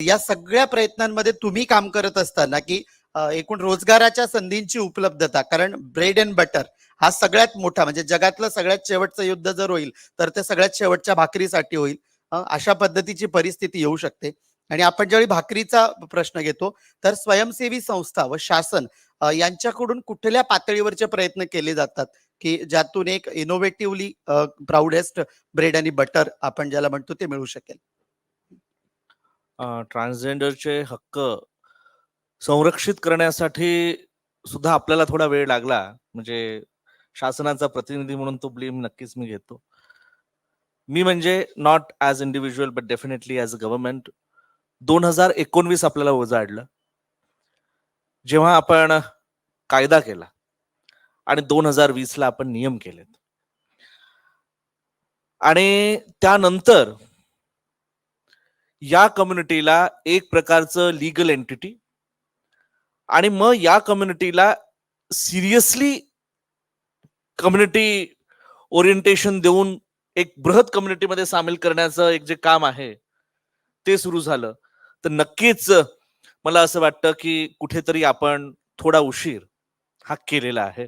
या सगळ्या प्रयत्नांमध्ये तुम्ही काम करत असताना की एकूण रोजगाराच्या संधींची उपलब्धता कारण ब्रेड अँड बटर हा सगळ्यात मोठा म्हणजे जगातलं सगळ्यात शेवटचं युद्ध जर होईल तर ते सगळ्यात शेवटच्या भाकरीसाठी होईल. अशा पद्धतीची परिस्थिती येऊ शकते. आणि आपण ज्यावेळी भाकरीचा प्रश्न घेतो तर स्वयंसेवी संस्था व शासन यांच्याकडून कुठल्या पातळीवरचे प्रयत्न केले जातात? की ज्यातून एक इनोव्हेटिव्हली प्राऊडेस्ट ब्रेड आणि बटर आपण ज्याला म्हणतो ते मिळू शकेल. ट्रान्सजेंडरचे हक्क संरक्षित करण्यासाठी सुद्धा आपल्याला थोडा वेळ लागला. म्हणजे शासनाचा प्रतिनिधी म्हणून तो ब्लेम नक्कीच मी घेतो. मी म्हणजे not as individual but definitely as a government दोन हजार एकोणवीस आपल्याला उजाडलं. जेव्हा आपण कायदा केला आणि दोन हजार वीसला आपण नियम केलेत. आणि त्यानंतर या कम्युनिटीला एक प्रकारचं लिगल एंटिटी आणि मग या कम्युनिटीला सिरियसली कम्युनिटी ओरिएंटेशन देऊन एक बृहत कम्युनिटीमध्ये सामील करण्याचं एक जे काम आहे ते सुरू झालं. तर नक्कीच मला असं वाटतं की कुठेतरी आपण थोडा उशीर हा केलेला आहे.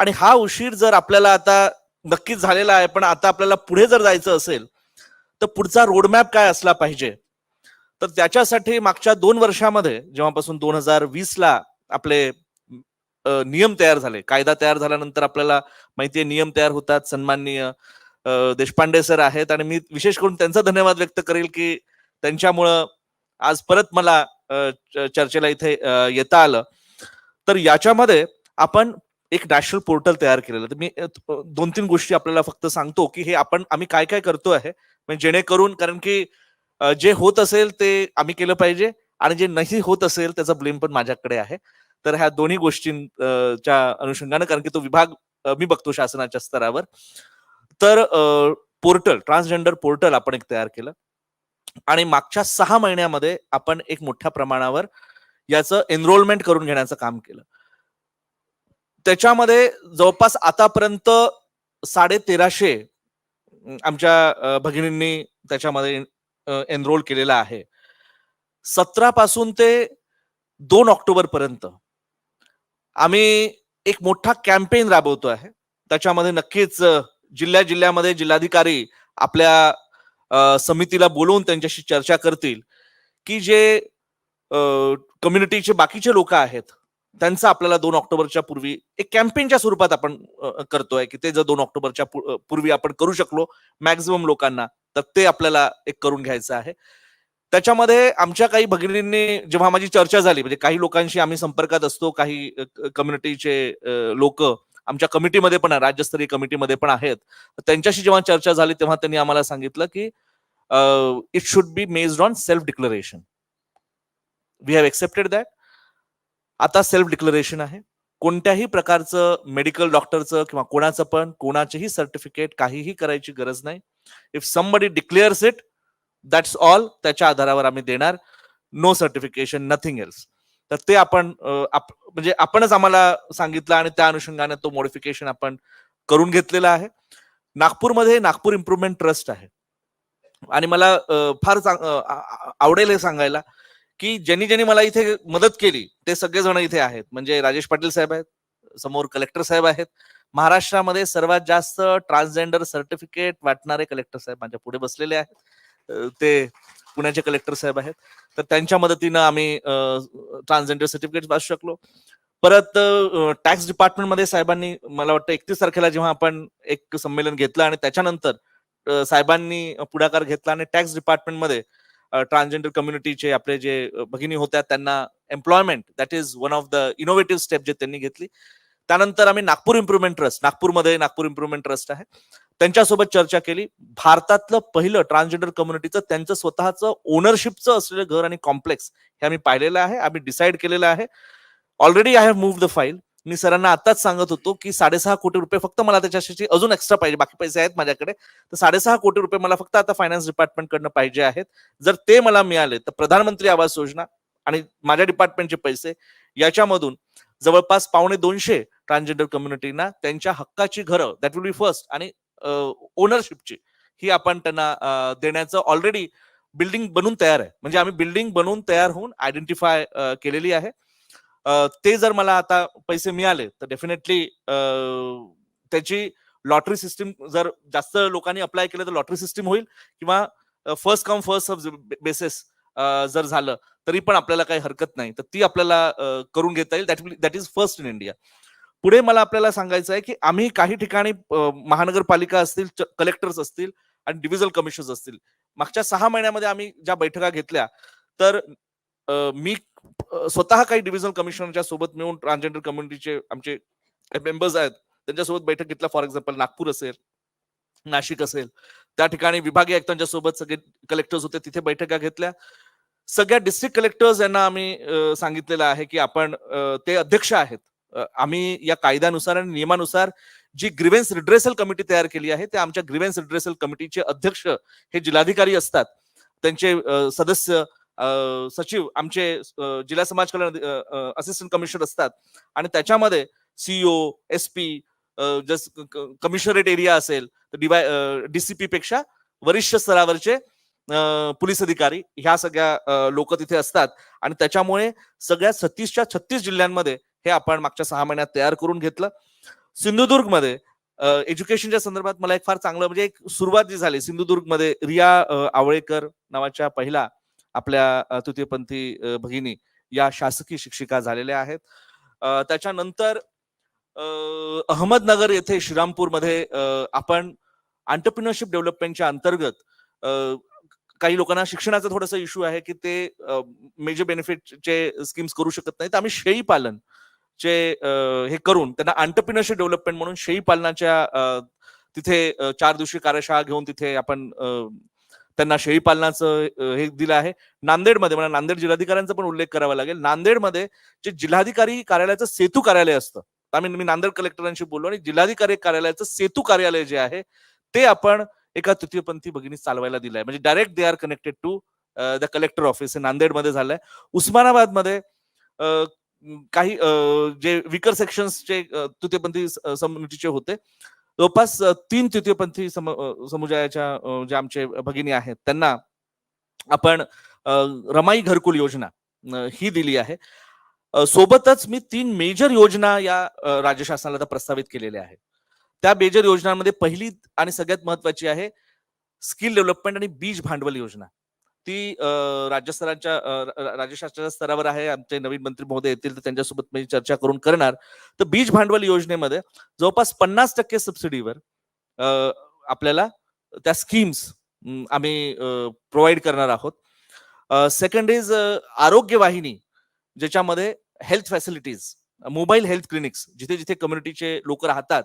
आणि हा उशीर जर आपल्याला आता नक्कीच झालेला आहे पण आता आपल्याला पुढे जर जायचं असेल तर पुढचा रोडमॅप काय असला पाहिजे? तर त्याच्यासाठी मागच्या दोन वर्षामध्ये जेव्हापासून दोन हजार वीस ला आपले नियम तयार झाले. कायदा तयार झाल्यानंतर आपल्याला माहितीये नियम तयार होतात. सन्माननीय देशपांडे सर आहेत. आणि मी विशेष करून त्यांचा धन्यवाद व्यक्त करेल की त्यांच्यामुळं आज परत मला चर्चेला इथे येता आलं. तर याच्यामध्ये आपण एक नॅशनल पोर्टल तयार केलेलं तर मी दोन तीन गोष्टी आपल्याला फक्त सांगतो की हे आपण आम्ही काय काय करतो आहे म्हणजे जेणेकरून कारण की जे होत असेल ते आम्ही केलं पाहिजे आणि जे नाही होत असेल त्याचा ब्लेम पण माझ्याकडे आहे. तर ह्या दोन्ही गोष्टींच्या अनुषंगानं कारण की तो विभाग मी बघतो शासनाच्या स्तरावर. तर पोर्टल ट्रान्सजेंडर पोर्टल आपण एक तयार केलं. आणि मागच्या सहा महिन्यामध्ये आपण एक मोठ्या प्रमाणावर याचं एनरोलमेंट करून घेण्याचं काम केलं. त्याच्यामध्ये जवळपास आतापर्यंत साडे तेराशे आमच्या भगिनींनी त्याच्यामध्ये एनरोल केलेला आहे. सतरा पासून ते दोन ऑक्टोबर पर्यंत आम्ही एक मोठा कॅम्पेन राबवतो आहे. त्याच्यामध्ये नक्कीच जिल्ह्या जिल्ह्यामध्ये जिल्हाधिकारी आपल्या समितीला बोलवून त्यांच्याशी चर्चा करतील की जे कम्युनिटीचे बाकीचे लोक आहेत त्यांचं आपल्याला दोन ऑक्टोबरच्या पूर्वी एक कॅम्पेनच्या स्वरूपात आपण करतोय की ते जर दोन ऑक्टोबरच्या पूर्वी आपण करू शकलो मॅक्झिमम लोकांना तर ते आपल्याला एक करून घ्यायचं आहे. त्याच्यामध्ये आमच्या काही भगिनींनी जेव्हा माझी चर्चा झाली म्हणजे काही लोकांशी आम्ही संपर्कात असतो काही कम्युनिटीचे लोक आमच्या कमिटीमध्ये पण राज्यस्तरीय कमिटीमध्ये पण आहेत. त्यांच्याशी जेव्हा चर्चा झाली तेव्हा त्यांनी आम्हाला सांगितलं की it should be based on self declaration we have accepted that आता सेल्फ डिक्लरेशन आहे. कोणत्याही प्रकारचं मेडिकल डॉक्टरचं किंवा कोणाचं पण कोणाचेही सर्टिफिकेट काहीही करायची गरज नाही. If somebody declares it that's all त्याच्या आधारावर आम्ही देणार. नो सर्टिफिकेशन नथिंग एल्स तर ते आपण आप- म्हणजे आपणच आम्हाला सांगितलं आणि त्या अनुषंगाने तो मॉडिफिकेशन आपण करून घेतलेला आहे. नागपूरमध्ये नागपूर इम्प्रुव्हमेंट ट्रस्ट आहे. आणि मला फार चांग- आवडेल हे सांगायला. की ज्यांनी ज्यांनी मला इथे मदत केली ते सगळेजण इथे आहेत. म्हणजे राजेश पाटील साहेब आहेत समोर कलेक्टर साहेब आहेत. महाराष्ट्रामध्ये सर्वात जास्त ट्रान्सजेंडर सर्टिफिकेट वाटणारे कलेक्टर साहेब माझ्या पुढे बसलेले आहेत. ते पुण्याचे कलेक्टर साहेब आहेत. तर त्यांच्या मदतीनं आम्ही ट्रान्सजेंडर सर्टिफिकेट वाचू शकलो. परत टॅक्स डिपार्टमेंटमध्ये साहेबांनी मला वाटतं एकतीस तारखेला जेव्हा आपण एक संमेलन घेतलं आणि त्याच्यानंतर साहेबांनी पुढाकार घेतला आणि टॅक्स डिपार्टमेंटमध्ये ट्रान्सजेंडर कम्युनिटीचे आपले जे भगिनी होत्या त्यांना employment that is one of the innovative step जे त्यांनी घेतली. त्यानंतर आम्ही नागपूर इम्प्रुव्हमेंट ट्रस्ट नागपूरमध्ये नागपूर इम्प्रुव्हमेंट ट्रस्ट आहे. त्यांच्यासोबत चर्चा केली. भारतातलं पहिलं ट्रान्सजेंडर कम्युनिटीचं त्यांचं स्वतःचं ओनरशिपचं असलेलं घर आणि कॉम्प्लेक्स हे आम्ही पाहिलेलं आहे आम्ही डिसाईड केलेलं आहे. Already I have move the file मी सरांना आताच सांगत होतो की साडेसहा कोटी रुपये फक्त मला त्याच्याशी अजून एक्स्ट्रा पाहिजे. बाकी पैसे आहेत माझ्याकडे. तर साडेसहा कोटी रुपये मला फक्त आता फायनान्स डिपार्टमेंट कडनं पाहिजे आहेत. जर ते मला मिळाले तर प्रधानमंत्री आवास योजना आणि माझ्या डिपार्टमेंटचे पैसे याच्यामधून जवळपास पावणे दोनशे ट्रान्सजेंडर कम्युनिटीना त्यांच्या हक्काची घरं दॅट विल बी फर्स्ट आणि ओनरशिपची ही आपण त्यांना देण्याचं ऑलरेडी बिल्डिंग बनून तयार आहे. म्हणजे आम्ही बिल्डिंग बनवून तयार होऊन आयडेंटिफाय केलेली आहे. ते जर मला आता पैसे मिळाले तर डेफिनेटली त्याची लॉटरी सिस्टीम जर जास्त लोकांनी अप्लाय केलं तर लॉटरी सिस्टीम होईल किंवा फर्स्ट कम फर्स्ट बेसिस जर झालं तरी पण आपल्याला काही हरकत नाही. तर ती आपल्याला करून घेता येईल. That that is first in India पुढे मला आपल्याला सांगायचं आहे की आम्ही काही ठिकाणी महानगरपालिका असतील कलेक्टर्स असतील आणि डिव्हिजनल कमिशनर्स असतील. मागच्या सहा महिन्यामध्ये आम्ही ज्या बैठका घेतल्या तर मी स्वतः काही डिव्हिजनल कमिशनरच्या सोबत मिळून ट्रान्सजेंडर कम्युनिटीचे आमचे मेंबर्स आहेत त्यांच्यासोबत बैठक घेतला. फॉर एक्झाम्पल नागपूर असेल नाशिक असेल. त्या ठिकाणी विभागीय आयुक्तांच्या सोबत सगळे कलेक्टर्स होते तिथे बैठका घेतल्या. सगळ्या डिस्ट्रिक्ट कलेक्टर्स यांना आम्ही सांगितलेलं आहे की आपण ते अध्यक्ष आहेत. आम्ही या कायद्यानुसार आणि नियमानुसार जी ग्रिव्हन्स रिड्रेसल कमिटी तयार केली आहे त्या आमच्या ग्रिव्हन्स रिड्रेसल कमिटीचे अध्यक्ष हे जिल्हाधिकारी असतात. त्यांचे सदस्य सचिव आमचे जिल्हा समाज कल्याण असिस्टंट कमिशनर असतात. आणि त्याच्यामध्ये सीईओ एस पी जस कमिशनरेट एरिया असेल तर डिवाय डीसीपी पेक्षा वरिष्ठ स्तरावरचे पोलीस अधिकारी ह्या सगळ्या लोक तिथे असतात. आणि त्याच्यामुळे सगळ्या सत्तीसच्या छत्तीस जिल्ह्यांमध्ये हे आपण मागच्या सहा महिन्यात तयार करून घेतलं. सिंधुदुर्गमध्ये एज्युकेशनच्या संदर्भात मला एक फार चांगलं म्हणजे एक सुरुवात जी झाली सिंधुदुर्गमध्ये रिया आवळेकर नावाच्या पहिला आपल्या तृतीयपंथी भगिनी या शासकीय शिक्षिका झालेल्या आहेत. त्याच्यानंतर अहमदनगर येथे श्रीरामपूरमध्ये आपण आंटरप्रिनरशिप डेव्हलपमेंटच्या अंतर्गत काही लोकांना शिक्षणाचा थोडासा इश्यू आहे की ते मेजर बेनिफिटचे स्कीम्स करू शकत नाही तर आम्ही शेळी पालन चे हे करून त्यांना आंटरप्रिनरशिप डेव्हलपमेंट म्हणून शेळी पालनाच्या तिथे चार दिवशी कार्यशाळा घेऊन तिथे आपण त्यांना शेळी पालनाचं हे दिलं आहे. नांदेडमध्ये मला नांदेड जिल्हाधिकाऱ्यांचा पण उल्लेख करावा लागेल. नांदेडमध्ये जे जिल्हाधिकारी कार्यालयाचं सेतू कार्यालय असतं आम्ही मी नांदेड कलेक्टरांशी बोललो आणि जिल्हाधिकारी कार्यालयाचं सेतू कार्यालय जे आहे ते आपण एका तृतीयपंथी भगिनी चालवायला दिलंय. म्हणजे direct they are connected to the collector office हे नांदेडमध्ये झालंय. उस्मानाबादमध्ये काही जे विकर सेक्शन्सचे तृतीयपंथी समितीचे होते जवळपास तीन तृतीयपंथी सम समुदायाच्या जे आमचे भगिनी आहेत त्यांना आपण रमाई घरकुल योजना ही दिली आहे. सोबतच मी तीन मेजर योजना या राज्य शासनाला प्रस्तावित केलेल्या आहेत. त्या मेजर योजनांमध्ये पहिली आणि सगळ्यात महत्वाची आहे स्किल डेव्हलपमेंट आणि बीज भांडवल योजना. ती राज्यस्तरांच्या राज्य स्तराच्या राज्य शासनाच्या स्तरावर आहे. आमचे नवीन मंत्री महोदय येतील तर त्यांच्यासोबत मी चर्चा करून करणार. तर बीज भांडवल योजनेमध्ये जवळपास पन्नास टक्के सबसिडीवर आपल्याला त्या स्कीम्स आम्ही प्रोव्हाइड करणार आहोत. सेकंड इज आरोग्य वाहिनी ज्याच्यामध्ये health facilities mobile health clinics जिथे जिथे कम्युनिटीचे लोक राहतात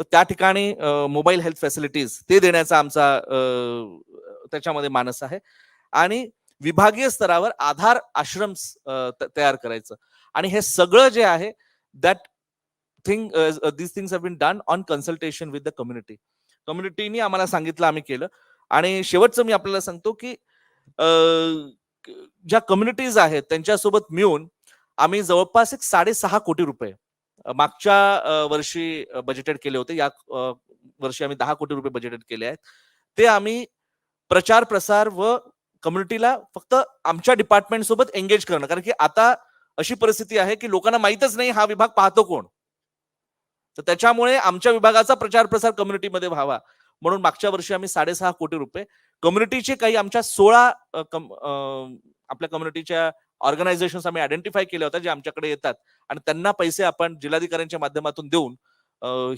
तर त्या ठिकाणी मोबाईल हेल्थ फॅसिलिटीज ते देण्याचा आमचा त्याच्यामध्ये मानस आहे. आणि विभागीय स्तरावर आधार आश्रम तयार करायचं. आणि हे सगळं जे आहे that thing this things have been done on consultation with the community कम्युनिटीनी आम्हाला सांगितलं आम्ही केलं. आणि शेवटचं मी आपल्याला सांगतो की ज्या कम्युनिटीज आहेत त्यांच्यासोबत मिळून आम्ही जवळपास एक साडेसहा कोटी रुपये मागच्या वर्षी बजेटेड केले होते. या वर्षी आम्ही दहा कोटी रुपये बजेटेड केले आहेत. ते आम्ही प्रचार प्रसार व कम्युनिटीला फक्त आमच्या डिपार्टमेंट सोबत एंगेज करणं. कारण की आता अशी परिस्थिती आहे की लोकांना माहीतच नाही हा विभाग पाहतो कोण. तर त्याच्यामुळे आमच्या विभागाचा प्रचार प्रसार कम्युनिटीमध्ये व्हावा. म्हणून मागच्या वर्षी आम्ही साडेसहा कोटी रुपये कम्युनिटीचे काही आमच्या सोळा आपल्या कम्युनिटीच्या ऑर्गनायझेशन आम्ही आयडेंटिफाय केल्या होत्या जे आमच्याकडे येतात. आणि त्यांना पैसे आपण जिल्हाधिकाऱ्यांच्या माध्यमातून देऊन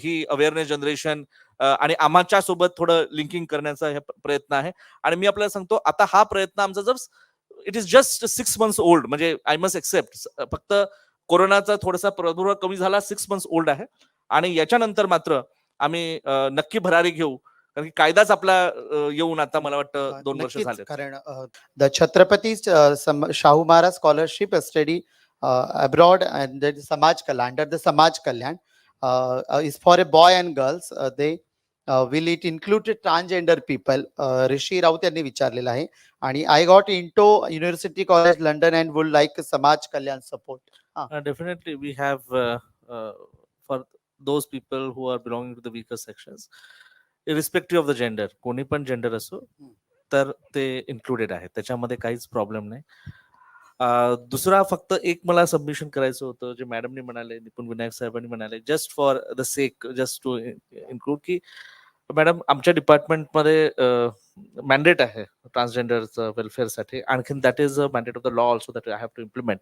ही अवेअरनेस जनरेशन आणि आम्हाच्या सोबत थोडं लिंकिंग करण्याचा हे प्रयत्न आहे. आणि मी आपल्याला सांगतो आता हा प्रयत्न आमचा जर it is just six months old म्हणजे आय मस्ट एक्सेप्ट फक्त कोरोनाचा थोडासा प्रादुर्भाव कमी झाला सिक्स मंथ्स ओल्ड आहे. आणि याच्यानंतर मात्र आम्ही नक्की भरारी घेऊ. कारण की कायदाच आपला येऊन आता मला वाटतं दोन वर्ष झाले कारण the Chhatrapati Shahu Maharaj scholarship study abroad and Samaj Kalyan under the Samaj Kalyan is for a boy and girls they will it include transgender people Rishi Raut यांनी विचारलेलं आहे. आणि I got into University College London and would like Samaj Kalyan support have uh, uh, for those people who are belonging to the weaker sections, irrespective of the gender, कोणी पण gender असो, तर ते included आहेत त्याच्यामध्ये काहीच problem नाही. दुसरा फक्त एक मला सबमिशन करायचं होतं जे मॅडमनी म्हणाले निपुण विनायक साहेबांनी म्हणाले just for the sake just to include की मॅडम आमच्या डिपार्टमेंटमध्ये मॅन्डेट आहे ट्रान्सजेंडरचं वेलफेअरसाठी आणखीन that is a mandate of the law also that I have to implement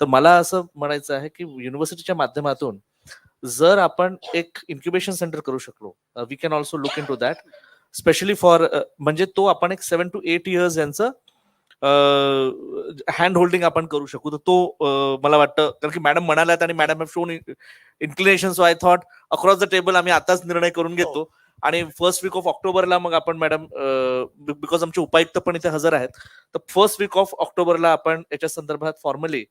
तर मला असं म्हणायचं आहे की युनिव्हर्सिटीच्या माध्यमातून जर आपण एक इन्क्युबेशन सेंटर करू शकलो we can also look in to that specially for म्हणजे तो आपण एक सेवन टू एट इयर्स यांचं हँड होल्डिंग आपण करू शकू. तर तो मला वाटतं कारण की मॅडम म्हणाल्यात आणि madam have shown inclination so I thought across the table आम्ही आताच निर्णय करून घेतो. हो. आणि फर्स्ट वीक ऑफ ऑक्टोबरला मग आपण मॅडम बिकॉज आमचे उपायुक्त पण इथे हजर आहेत तर फर्स्ट वीक ऑफ ऑक्टोबरला आपण याच्या संदर्भात फॉर्मली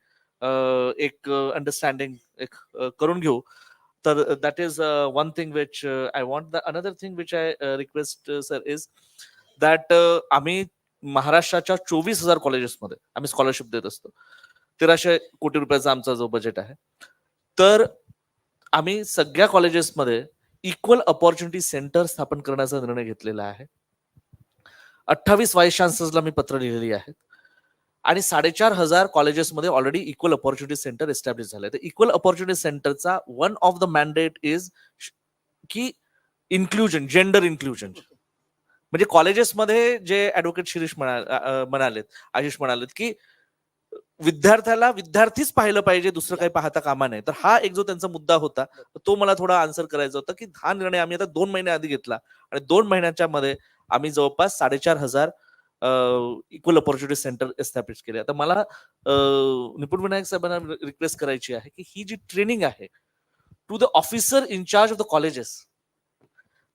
एक अंडरस्टँडिंग एक करून घेऊ. तर that is one thing which I want the another thing which I request sir is that आम्ही महाराष्ट्राच्या चोवीस हजार कॉलेजेसमध्ये आम्ही स्कॉलरशिप देत असतो. तेराशे कोटी रुपयाचा आमचा जो बजेट आहे. तर आम्ही सगळ्या कॉलेजेसमध्ये इक्वल अपॉर्च्युनिटी सेंटर स्थापन करण्याचा निर्णय घेतलेला आहे. अठ्ठावीस वाईस चान्सलर्सला मी पत्र लिहिलेली आहेत आणि साडेचार हजार कॉलेजेसमध्ये already equal opportunity centre establish झाले. तर इक्वल अपॉर्च्युनिटी सेंटरचा one of the mandate is की इन्क्लुजन जेंडर इन्क्लुजन म्हणजे कॉलेजेसमध्ये जे ऍडव्होकेट शिरीष म्हणा म्हणालेत आशिष म्हणालेत की विद्यार्थ्याला विद्यार्थीच पाहिलं पाहिजे दुसरं काही पाहता कामा नाही तर हा एक जो त्यांचा मुद्दा होता तो मला थोडा आन्सर करायचा होता की हा निर्णय आम्ही आता दोन महिने आधी घेतला. आणि दोन महिन्याच्या मध्ये आम्ही जवळपास साडेचार हजार इक्वल ऑपॉर्च्युनिटी सेंटर एस्टॅब्लिश केले. आता मला निपुण विनायक साहेबांना रिक्वेस्ट करायची आहे की ही जी ट्रेनिंग आहे to the officer in charge of the colleges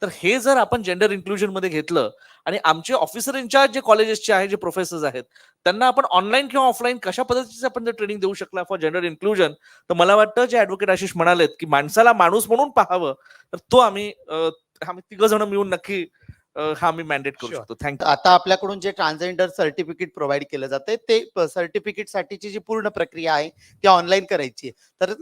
तर हे जर आपण जेंडर इन्क्लुजनमध्ये घेतलं आणि आमचे ऑफिसर इन्चार्ज जे कॉलेजेसचे आहेत जे प्रोफेसर्स आहेत त्यांना आपण ऑनलाईन किंवा ऑफलाईन कशा पद्धतीचं आपण जर ट्रेनिंग देऊ शकला फॉर जेंडर इन्क्लुजन तर मला वाटतं जे ऍडव्होकेट आशिष म्हणालेत की माणसाला माणूस म्हणून पाहावं तर तो आम्ही आम्ही तिघ जण मिळून नक्की हा आम्ही मॅन्डेट करू. शकतो थँक्यू आता आपल्याकडून जे ट्रान्सजेंडर सर्टिफिकेट प्रोव्हाइड केलं जाते ते सर्टिफिकेट साठीची जी पूर्ण प्रक्रिया आहे ती ऑनलाईन करायची आहे. तर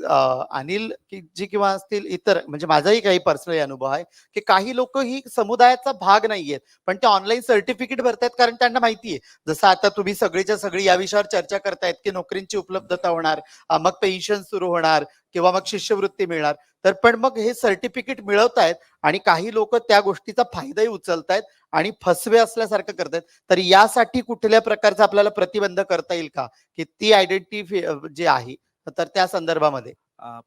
अनिल की जी किंवा असतील इतर म्हणजे माझाही काही पर्सनल अनुभव आहे की काही लोक ही समुदायाचा भाग नाहीयेत पण ते ऑनलाईन सर्टिफिकेट भरतायत कारण त्यांना माहिती आहे जसं आता तुम्ही सगळीच्या सगळी या विषयावर चर्चा करतायत की नोकरींची उपलब्धता होणार मग पेन्शन सुरू होणार किंवा मग शिष्यवृत्ती मिळणार. तर पण मग हे सर्टिफिकेट मिळवतायत आणि काही लोक त्या गोष्टीचा फायदाही उचलतायत आणि फसवे असल्यासारखं करतायत. तर यासाठी कुठल्या प्रकारचा आपल्याला प्रतिबंध करता येईल का? की ती आयडेंटिफी जे आहे तर त्या संदर्भामध्ये.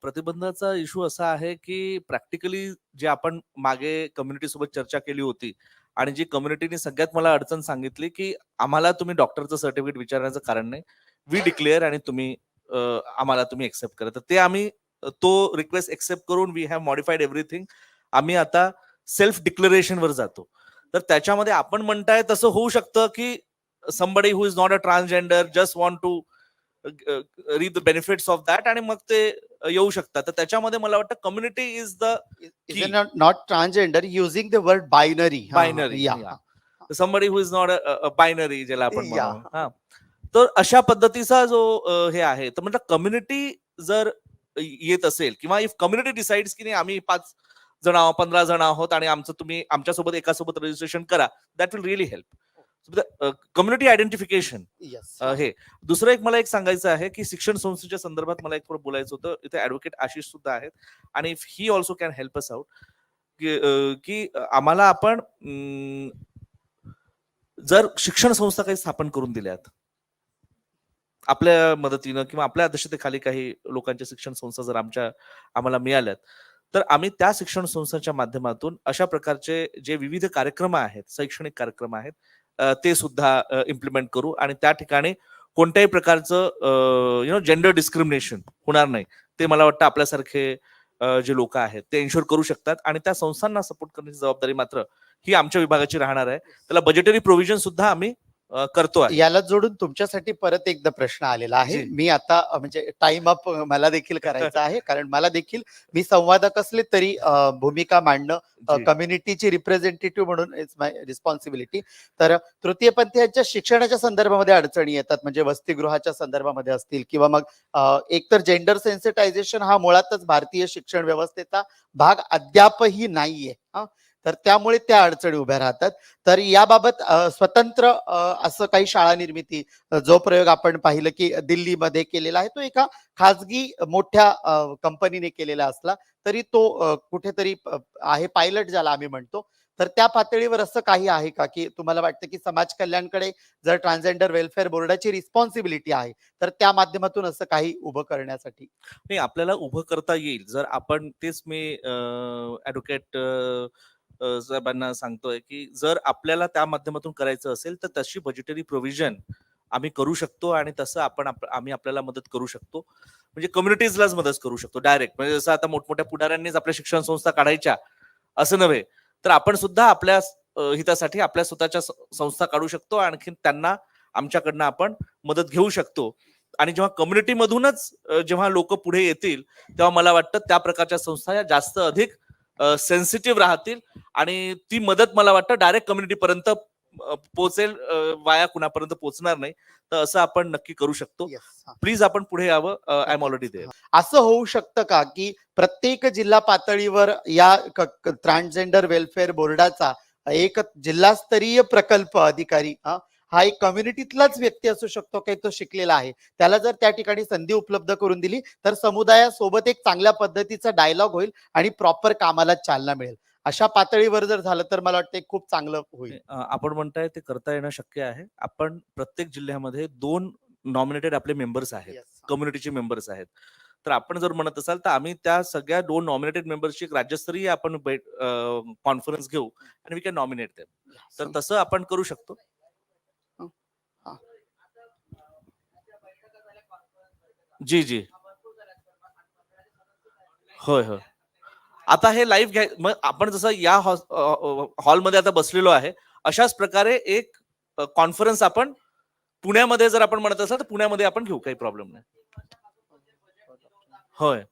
प्रतिबंधाचा इश्यू असा आहे की प्रॅक्टिकली जे आपण मागे कम्युनिटी सोबत चर्चा केली होती आणि जी कम्युनिटीने सगळ्यात मला अडचण सांगितली की आम्हाला तुम्ही डॉक्टरचं सर्टिफिकेट विचारण्याचं कारण नाही. वी डिक्लेअर आणि तुम्ही आम्हाला तुम्ही एक्सेप्ट करा. तर ते आम्ही तो रिक्वेस्ट एक्सेप्ट करून वी हॅव मॉडिफाईड एव्हरीथिंग आम्ही आता सेल्फ डिक्लेरेशनवर जातो. तर त्याच्यामध्ये आपण म्हणताय तसं होऊ शकतं की somebody who is not a transgender just want to read the benefits of that आणि मग ते येऊ शकतात. तर त्याच्यामध्ये मला वाटतं community is the not transgender using the word binary binary somebody who is not binary ज्याला आपण हा. तर अशा पद्धतीचा जो हे आहे. तर म्हणजे कम्युनिटी जर येत असेल किंवा इफ कम्युनिटी डिसाइड्स की नाही आम्ही पाच जण आहोत पंधरा जण आहोत आणि आमचं तुम्ही आमच्यासोबत एकासोबत रजिस्ट्रेशन करा that will really help community identification हे. दुसरं एक मला एक सांगायचं आहे की शिक्षण संस्थेच्या संदर्भात मला एक थोडं बोलायचं होतं. इथे ऍडव्होकेट आशिष सुद्धा आहेत आणि he also can help us out की आम्हाला आपण जर शिक्षण संस्था काही स्थापन करून दिल्यात आपल्या मदतीनं किंवा आपल्या अध्यक्षतेखाली काही लोकांच्या शिक्षण संस्था जर आमच्या आम्हाला मिळाल्यात तर आम्ही त्या शिक्षण संस्थांच्या माध्यमातून अशा प्रकारचे जे विविध कार्यक्रम आहेत शैक्षणिक कार्यक्रम आहेत ते सुद्धा इम्प्लिमेंट करू आणि त्या ठिकाणी कोणत्याही प्रकारचं यु नो जेंडर डिस्क्रिमिनेशन होणार नाही. ते मला वाटतं आपल्यासारखे जे लोक आहेत ते इन्शुअर करू शकतात आणि त्या संस्थांना सपोर्ट करण्याची जबाबदारी मात्र ही आमच्या विभागाची राहणार आहे. त्याला बजेटरी प्रोव्हिजन सुद्धा आम्ही करतो याला जोडून तुमच्यासाठी परत एकदा प्रश्न आलेला आहे. मी आता म्हणजे टाइम अप मला देखील करायचा आहे. कारण मला देखील मी संवादक असले तरी भूमिका मांडणं. कम्युनिटीची रिप्रेझेंटेटिव्ह म्हणून इट्स माय रिस्पॉन्सिबिलिटी तर तृतीयपंथीयांच्या शिक्षणाच्या संदर्भामध्ये अडचणी येतात. म्हणजे वसतिगृहाच्या संदर्भामध्ये असतील किंवा मग एकतर जेंडर सेन्सिटायझेशन हा मुळातच भारतीय शिक्षण व्यवस्थेचा भाग अद्यापही नाहीये. हा? तर त्यामुळे त्या अडचणी उभ्या राहतात. तर याबाबत स्वतंत्र असं काही शाळा निर्मिती जो प्रयोग आपण पाहिलं की दिल्लीमध्ये केलेला आहे तो एका खाजगी मोठ्या कंपनीने केलेला असला तरी तो कुठेतरी आहे पायलट ज्याला आम्ही म्हणतो. तर त्या पातळीवर असं काही आहे का की तुम्हाला वाटतं की समाज कल्याणकडे जर ट्रान्सजेंडर वेलफेअर बोर्डाची रिस्पॉन्सिबिलिटी आहे तर त्या माध्यमातून असं काही उभं करण्यासाठी? नाही आपल्याला उभं करता येईल. जर आपण तेच मी ऍडव्होकेट साहेबांना सांगतोय की जर आपल्याला त्या माध्यमातून करायचं असेल तर तशी बजेटरी प्रोव्हिजन आम्ही करू शकतो आणि तसं आपण आप- आम्ही आपल्याला मदत करू शकतो. म्हणजे कम्युनिटीजलाच मदत करू शकतो डायरेक्ट म्हणजे जसं आता मोठमोठ्या पुढाऱ्यांनीच आपल्या शिक्षण संस्था काढायच्या असं नव्हे. तर आपण सुद्धा आपल्या हितासाठी आपल्या स्वतःच्या संस्था काढू शकतो आणखी त्यांना आमच्याकडनं आपण मदत घेऊ शकतो. आणि जेव्हा कम्युनिटी मधूनच जेव्हा लोक पुढे येतील तेव्हा मला वाटतं त्या प्रकारच्या संस्था या जास्त अधिक सेन्सिटिव्ह राहतील आणि ती मदत मला वाटतं डायरेक्ट कम्युनिटी पर्यंत पोहोचेल वाया कुणापर्यंत पोहोचणार नाही. तर असं आपण नक्की करू शकतो. प्लीज आपण पुढे यावं. आय एम ऑलरेडी देअर असं होऊ शकतं का की प्रत्येक जिल्हा पातळीवर या ट्रान्सजेंडर वेलफेअर बोर्डाचा एक जिल्हास्तरीय प्रकल्प अधिकारी हा एक कम्युनिटीतलाच व्यक्ती असू शकतो काही तो शिकलेला आहे. त्याला जर त्या ठिकाणी संधी उपलब्ध करून दिली तर समुदायासोबत एक चांगल्या पद्धतीचा डायलॉग होईल आणि प्रॉपर कामाला चालना मिळेल. अशा पातळीवर जर झालं तर मला वाटतं खूप चांगलं होईल. आपण म्हणताय ते करता येणं शक्य आहे. आपण प्रत्येक जिल्ह्यामध्ये दोन नॉमिनेटेड आपले मेंबर्स आहेत. कम्युनिटीचे मेंबर्स आहेत. तर आपण जर म्हणत असाल तर आम्ही त्या सगळ्या दोन नॉमिनेटेड मेंबर्सची एक राज्यस्तरीय आपण कॉन्फरन्स घेऊ आणि वी कॅन नॉमिनेट देम तर तसं आपण करू शकतो. जी जी. होय होय. आता हे लाईव्ह घ्याय मग आपण जसं या हॉलमध्ये आता बसलेलो आहे अशाच प्रकारे एक कॉन्फरन्स आपण पुण्यामध्ये जर आपण म्हणत असाल तर पुण्यामध्ये आपण घेऊ काही प्रॉब्लेम नाही. होय.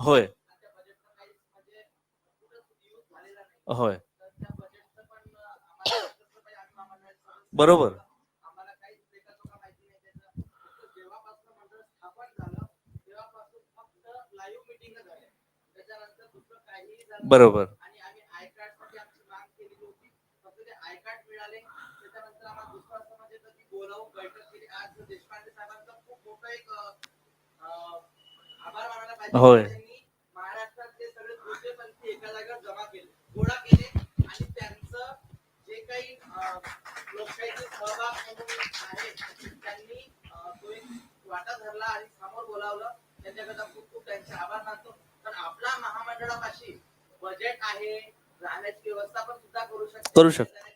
होय. होय. बरोबर. बरोबर. आणि आम्ही आय कार्डसाठी आमची माग केलेली होती. फक्त ते आय कार्ड मिळाले. त्याच्यानंतर आम्हाला दुसरं असं कधी बोलावून बैठक केली. आज देशपांडे साहेबांचा खूप मोठं एक अं, अं, आभार मानायला पाहिजे. होय. त्यांनी महाराष्ट्रातले सगळे तृतीयपंथी एका जागेवर जमा केले गोळा केले. आणि त्यांचं जे काही अं, लोकशाहीचे सहभाग म्हणून आहे त्यांनी अं, तो एक वाटा धरला आणि समोर बोलावलं. त्यांच्याकरता खूप खूप त्यांचे आभार मानतो. पण आपला महामंडळापाशी बजेट आहे राहण्याची व्यवस्था पण सुद्धा करू शकते. करू शकते.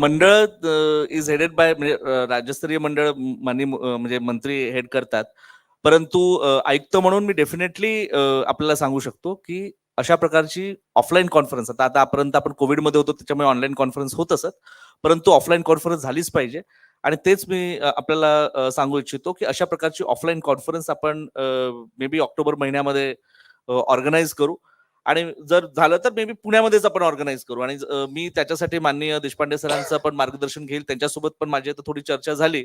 मंडळ इज हेडेड बाय म्हणजे राज्यस्तरीय मंडळ माननीय म्हणजे मंत्री हेड करतात. परंतु आयुक्त म्हणून मी डेफिनेटली आपल्याला सांगू शकतो की अशा प्रकारची ऑफलाईन कॉन्फरन्स आता आतापर्यंत आपण कोविडमध्ये होतो त्याच्यामुळे ऑनलाईन कॉन्फरन्स होत असत. परंतु ऑफलाईन कॉन्फरन्स झालीच पाहिजे. आणि तेच मी आपल्याला सांगू इच्छितो की अशा प्रकारची ऑफलाईन कॉन्फरन्स आपण मे बी ऑक्टोबर महिन्यामध्ये ऑर्गनाईज करू. आणि जर झालं तर मे बी पुण्यामध्येच आपण ऑर्गनाईज करू. आणि मी त्याच्यासाठी माननीय देशपांडे सरांचं पण मार्गदर्शन घेईल. त्यांच्यासोबत पण माझी आता थोडी चर्चा झाली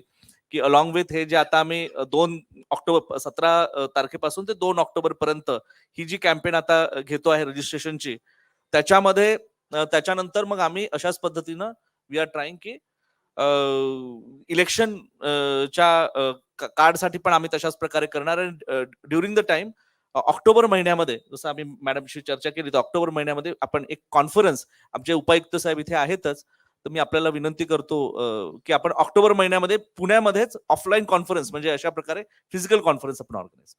की अलॉंग विथ हे जे आता आम्ही दोन ऑक्टोबर सतरा तारखेपासून ते दोन ऑक्टोबर पर्यंत ही जी कॅम्पेन आता घेतो आहे रजिस्ट्रेशनची त्याच्यामध्ये त्याच्यानंतर मग आम्ही अशाच पद्धतीनं वी आर ट्राईंग की इलेक्शन च्या कार्डसाठी पण आम्ही तशाच प्रकारे करणार आणि ड्युरिंग द टाइम ऑक्टोबर महिन्यामध्ये जसं आम्ही मॅडमशी चर्चा केली तर ऑक्टोबर महिन्यामध्ये आपण एक कॉन्फरन्स आमचे उपायुक्त साहेब इथे आहेतच. तर मी आपल्याला विनंती करतो की आपण ऑक्टोबर महिन्यामध्ये पुण्यामध्येच ऑफलाईन कॉन्फरन्स म्हणजे अशा प्रकारे फिजिकल कॉन्फरन्स आपण ऑर्गनाईज